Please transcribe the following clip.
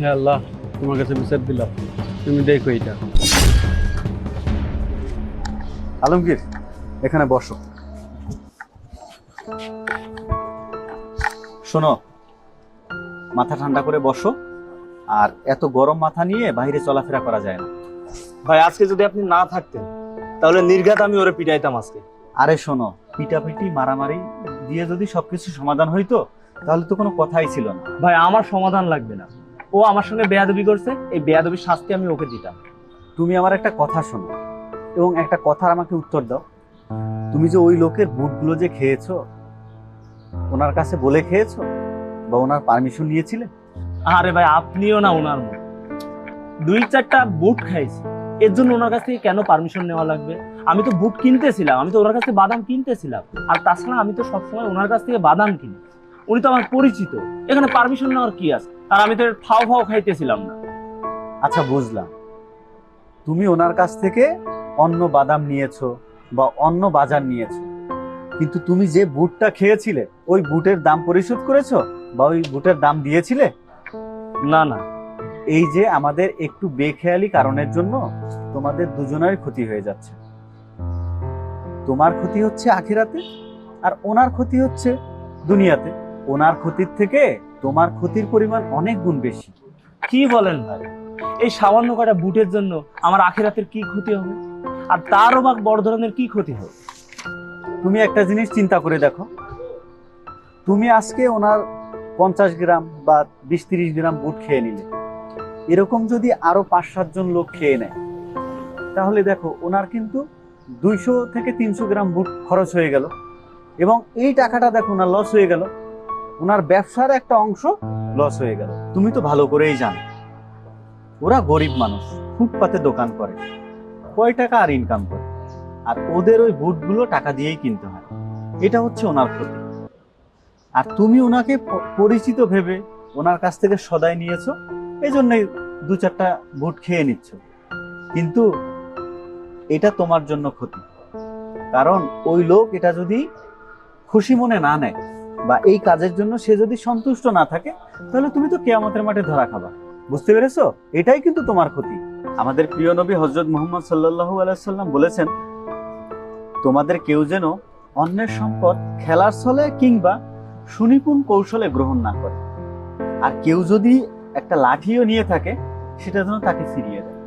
হে আল্লাহ তোমার কাছে বিচার দিলাম। তুমি দেখো এটা। আলমগীর এখানে বসো। শোনো মাথা ঠান্ডা করে বসো আর এত গরম মাথা নিয়ে বাইরে চলাফেরা করা যায় না। ভাই আজকে যদি আপনি না থাকতেন তাহলে নির্ঘাত আমি ওরে পিটাইতাম আজকে। আরে শোনো পিটাপিটি মারামারি দিয়ে যদি সবকিছু সমাধান হইতো তাহলে তো কোনো কথাই ছিল না। ভাই আমার সমাধান লাগবে না। ও আমার সঙ্গে বেয়াদবি করছে এই বেয়াদবির শাস্তি আমি ওকে দিতাম। তুমি আমার একটা কথা শোনো এবং একটা কথার আমাকে উত্তর দাও। তুমি যে ওই লোকের বুটগুলো যে খেয়েছো ওনার কাছে বলে খেয়েছো বা ওনার পারমিশন নিয়েছিলে? আরে ভাই আপনিও না ওনার মতো। দুই চারটা বুট খাইছি এর জন্য ওনার কাছ থেকে কেন পারমিশন নেওয়া লাগবে? আমি তো বুট কিনতেছিলাম আমি তো ওনার কাছ থেকে বাদাম কিনতেছিলাম। আর তাছাড়া আমি তো সবসময় ওনার কাছ থেকে বাদাম কিনি। উনি তো আমার পরিচিত। এখানে পারমিশন নেওয়ার কি আছে? আর আমি তো ফাও ফাও খাইতেছিলাম না। আচ্ছা বুঝলাম। তুমি ওনার কাছ থেকে অন্য বাদাম নিয়েছো বা অন্য বাজার নিয়েছো। কিন্তু তুমি যে বুটটা খেয়েছিলে ওই বুটের দাম পরিশোধ করেছ বা ওই বুটের দাম দিয়েছিলে? না না। এই যে আমাদের একটু বেখেয়ালি কারণের জন্য তোমাদের দুজনের ক্ষতি হয়ে যাচ্ছে। তোমার ক্ষতি হচ্ছে আখিরাতে আর ওনার ক্ষতি হচ্ছে দুনিয়াতে। ওনার ক্ষতির থেকে তোমার ক্ষতির পরিমাণ অনেক গুণ বেশি। কি বলেন ভাই? এই সামান্য কটা বুটের জন্য আমার আখেরাতের কি ক্ষতি হবে? আর তারও বা বড় ধরনের কি ক্ষতি হবে? তুমি একটা জিনিস চিন্তা করে দেখো। তুমি আজকে ওনার পঞ্চাশ গ্রাম বা বিশ তিরিশ গ্রাম বুট খেয়ে নিলে। এরকম যদি আরও পাঁচ সাতজন লোক খেয়ে নেয় তাহলে দেখো ওনার কিন্তু দুইশো থেকে তিনশো গ্রাম বুট খরচ হয়ে গেল। এবং এই টাকাটা দেখো ওনার লস হয়ে গেল। ওনার ব্যবসার একটা অংশ লস হয়ে গেল। তুমি তো ভালো করেই জানো। ওরা গরিব মানুষ, ফুটপাতে দোকান করে, কয় টাকা আর ইনকাম করে। আর ওদের ওই বুটগুলো টাকা দিয়েই কিনতে হয়। এটা হচ্ছে ওনার ক্ষতি। আর তুমি ওনাকে পরিচিত ভেবে ওনার কাছ থেকে সদাই নিয়েছো এই জন্যই দু চারটা বুট খেয়ে নিচ্ছ। কিন্তু এটা তোমার জন্য ক্ষতি। কারণ ওই লোক এটা যদি খুশি মনে না নেয় বা এই কাজের জন্য সে যদি সন্তুষ্ট না থাকে, তাহলে তুমি তো কেয়ামতের মাঠে ধরা খাবা। বুঝতে পেরেছ? এটাই কিন্তু তোমার ক্ষতি। আমাদের প্রিয় নবী হজরত মোহাম্মদ সাল্লাল্লাহু আলাইহি সাল্লাম বলেছেন, তোমাদের কেউ যেন অন্যের সম্পদ খেলার ছলে কিংবা সুনিপুণ কৌশলে গ্রহণ না করে। আর কেউ যদি একটা লাঠিও নিয়ে থাকে, সেটা যেন তাকে ফিরিয়ে দেয়।